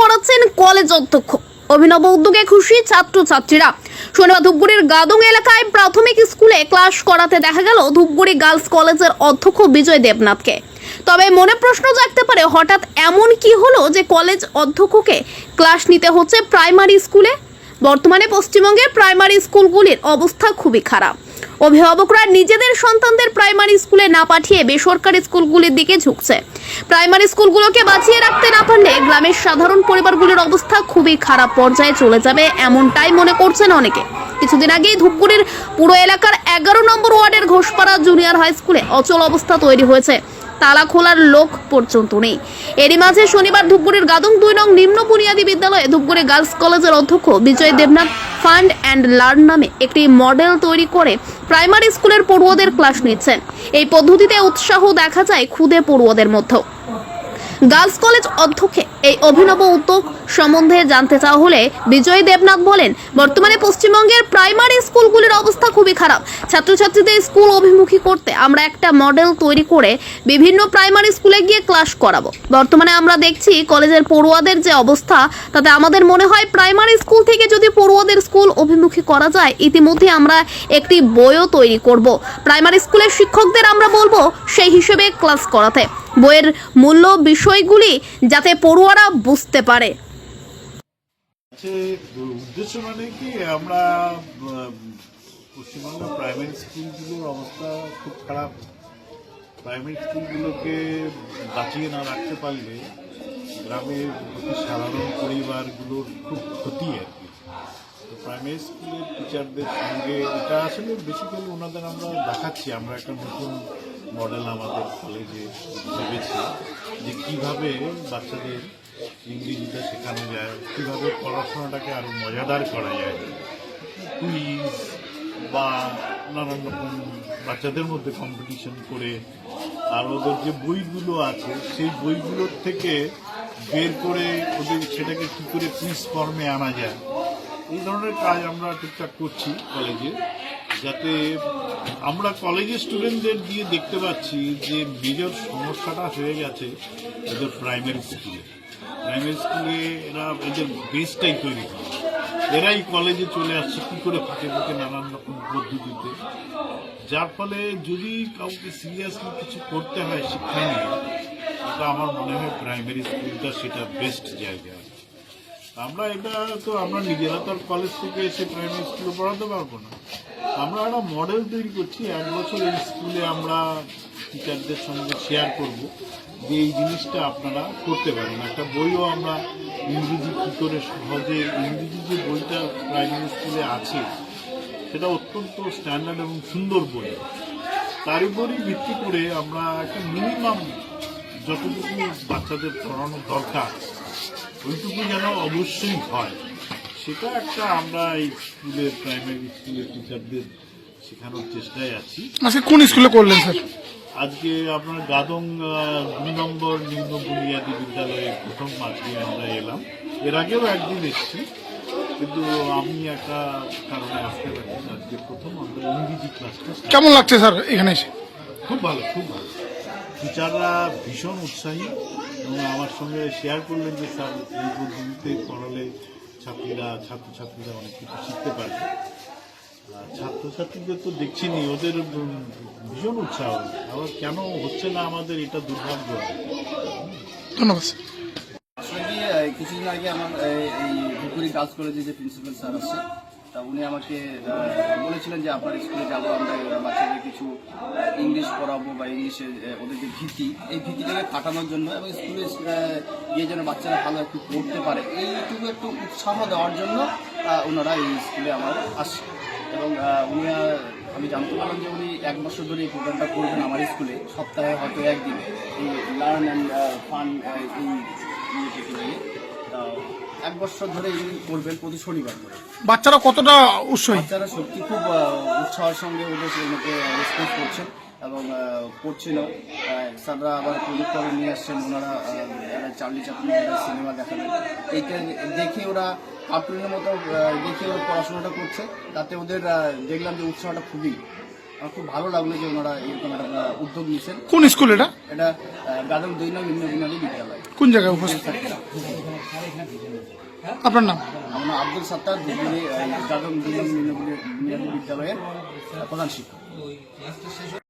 করাচ্ছেন কলেজ অধ্যক্ষ। অভিনব উদ্যোগে খুশি ছাত্রছাত্রীরা। শনিবার ধূপগুড়ির গাদং এলাকায় প্রাথমিক স্কুলে ক্লাস করাতে দেখা গেল ধূপগুড়ি গার্লস কলেজের অধ্যক্ষ বিজয় দেবনাথকে। তবে মনে প্রশ্ন জাগতে পারে, হঠাৎ এমন কি হলো যে কলেজ অধ্যক্ষকে ক্লাস নিতে হচ্ছে প্রাইমারি স্কুলে? বর্তমানে পশ্চিমবঙ্গের প্রাইমারি স্কুলগুলির অবস্থা খুবই খারাপ। অভিভাবকরা নিজেদের সন্তানদের প্রাইমারি স্কুলে না পাঠিয়ে বেসরকারি স্কুলগুলির দিকে ঝুঁকছে। প্রাইমারি স্কুলগুলোকে বাঁচিয়ে রাখতে না পারলে গ্রামের সাধারণ পরিবারগুলির অবস্থা খুবই খারাপ পর্যায়ে চলে যাবে এমনটাই মনে করছেন অনেকে। কিছুদিন আগেই ধূপগুড়ির পুরো এলাকার এগারো নম্বর ওয়ার্ডের ঘোষপাড়া জুনিয়র হাই স্কুলে অচল অবস্থা তৈরি হয়েছে। তালা খোলার লোক পর্যন্ত নেই। এরই মাঝে শনিবার ধূপগুড়ির গাদং দুই নং নিম্ন বুনিয়াদী বিদ্যালয়ে ধূপগুড়ি গার্লস কলেজের অধ্যক্ষ Bijoy Debnath fund and learn নামে একটি মডেল তৈরি করে প্রাইমারি স্কুলের পড়ুয়াদের ক্লাস নিচ্ছেন। এই পদ্ধতিতে উৎসাহ দেখা যায় খুদে পড়ুয়াদের মধ্যেও। গার্লস কলেজ অধ্যক্ষে এই অভিনব উদ্যোগ সম্বন্ধে জানতে চাওয়া হলে বিজয় দেবনাথ বলেন, বর্তমানে পশ্চিমবঙ্গের প্রাইমারি স্কুলগুলির অবস্থা খুবই খারাপ। ছাত্রছাত্রীদের স্কুল অভিমুখী করতে আমরা একটা মডেল তৈরি করে বিভিন্ন প্রাইমারি স্কুলে গিয়ে ক্লাস করাবো। বর্তমানে আমরা দেখছি কলেজের পড়ুয়াদের যে অবস্থা, তাতে আমাদের মনে হয় প্রাইমারি স্কুল থেকে যদি পড়ুয়াদের স্কুল অভিমুখী করা যায়, ইতিমধ্যে আমরা একটি বইও তৈরি করব। প্রাইমারি স্কুলের শিক্ষকদের আমরা বলব, সেই হিসেবে ক্লাস করাতে। বইয়ের মূল্য বিষয়গুলি যাতে পড়ুয়ারা বুঝতে পারে। উদ্দেশ্য মানে কি? আমরা প্রাইমারি স্কুলগুলোর অবস্থা খুব খারাপ। প্রাইমারি স্কুলগুলোকে বাঁচিয়ে না রাখতে পারলে গ্রামের সাধারণ পরিবারগুলোর খুব ক্ষতি আর কি। তো প্রাইমারি স্কুলের টিচারদের সঙ্গে এটা আসলে বেসিক্যালি ওনাদের আমরা দেখাচ্ছি। আমরা একটা নতুন মডেল আমাদের কলেজে ভেবেছি যে কীভাবে বাচ্চাদের ইংরেজিটা শেখানো যায়, কীভাবে পড়াশোনাটাকে আরও মজাদার করা যায়। কুইজ বা নানান রকম বাচ্চাদের মধ্যে কম্পিটিশন করে আর ওদের যে বইগুলো আছে, সেই বইগুলোর থেকে বের করে ওদের সেটাকে কী করে কুইজ ফর্মে আনা যায়। এই ধরনের কাজ আমরা টুকটাক করছি কলেজে যাতে আমরা কলেজের স্টুডেন্টদের দিয়ে দেখতে পাচ্ছি যে মেজর সমস্যাটা হয়ে গেছে এদের প্রাইমারি স্কুলে প্রাইমারি স্কুলে এরা এদের বেসটাই তৈরি করে। এরাই কলেজে চলে আসছে, কী করে ফাঁকে ফাঁকে নানান রকম পদ্ধতিতে। যার ফলে যদি কাউকে সিরিয়াসলি কিছু করতে হয় শিক্ষা নিয়ে, এটা আমার মনে হয় প্রাইমারি স্কুলটা সেটা বেস্ট জায়গা। আমরা এটা তো আমরা নিজেরা তো কলেজ থেকে এসে প্রাইমারি স্কুলে পড়াতে পারব না। আমরা একটা মডেল তৈরি করছি, এক বছর এই স্কুলে আমরা টিচারদের সঙ্গে শেয়ার করব যে এই জিনিসটা আপনারা করতে পারেন। একটা বইও আমরা ইংরেজি কী করে সহজে, ইংরেজি যে বইটা প্রাইমারি স্কুলে আছে, সেটা অত্যন্ত স্ট্যান্ডার্ড এবং সুন্দর বই। তার উপরই ভিত্তি করে আমরা একটা মিনিমাম যতটুকু বাচ্চাদের পড়ানো দরকার ওইটুকু যেন অবশ্যই হয়। সেটা একটা আমরা এই স্কুলের প্রাইমারি স্কুলের টিচারদের শেখানোর চেষ্টায় আছি। আজকে কোন স্কুলে করলেন স্যার? আজকে আপনার গাদং দুই নম্বর নিম্ন বুনিয়াদী বিদ্যালয়ে প্রথম আজকে আমরা এলাম। এর আগেও একদিন এসেছি কিন্তু আমি একটা কারণে আসতে পারি আজকে প্রথম আমরা ইংরেজি ক্লাসটা কেমন লাগছে স্যার এখানে এসে? খুব ভালো খুব ভালো। টিচাররা ভীষণ উৎসাহী। এবং আমার সঙ্গে শেয়ার করলেন যে স্যার এই পদ্ধতিতে পড়ালে ছাত্রীরা ছাত্রছাত্রীরা অনেক কিছু শিখতে পারবে। আর ছাত্রছাত্রীদের তো দেখছিনি ওদের ভীষণ উৎসাহ। আবার কেন হচ্ছে না আমাদের এটা দুর্ভাগ্য? ধন্যবাদ কিছুদিন আগে আমার এই ধুপুরি গার্লস কলেজে যে প্রিন্সিপাল স্যার আছে। তা উনি আমাকে বলেছিলেন যে আপনার স্কুলে যাব, আমরা বাচ্চাদের কিছু ইংলিশ পড়াবো বা ইংলিশে ওদের যে ভীতি, এই ভীতিটাকে কাটানোর জন্য এবং স্কুলে গিয়ে যেন বাচ্চারা ভালো একটু পড়তে পারে। এইটুকু একটু উৎসাহ দেওয়ার জন্য ওনারা এই স্কুলে আমার আসে এবং উনি আমি জানতে পারলাম যে উনি এক বছর ধরে এই প্রোগ্রামটা করবেন আমার স্কুলে, সপ্তাহে হয়তো একদিন। এই লার্ন অ্যান্ড ফান এই ইয়েটাকে নিয়ে। এক বছর ধরে এই করবেন প্রতি শনিবার করে। বাচ্চারা কতটা উৎসাহী? বাচ্চারা সত্যি খুব উৎসাহের সঙ্গে ওদের রেসপন্স করছেন এবং করছিল। স্যাররা আবার প্রজেক্ট করে নিয়ে আসছেন ওনারা চার্লি চাপলিন সিনেমা দেখাবেন এইটা দেখে ওরা কার্টুনের মতো দেখে ওরা পড়াশোনাটা করছে। তাতে ওদের দেখলাম যে উৎসাহটা খুবই। আমার খুব ভালো লাগল যে ওনারা এরকম একটা উদ্যোগ নিয়েছেন। কোন স্কুল এটা? এটা গাদম দুই নয় নিম্ন বিদ্যালয় কোন জায়গায় উপস্থিত? আপনার নাম? আমার আব্দুল সাত্তার দুই যাদব নিম্ন বিদ্যালয়ের প্রধান শিক্ষক।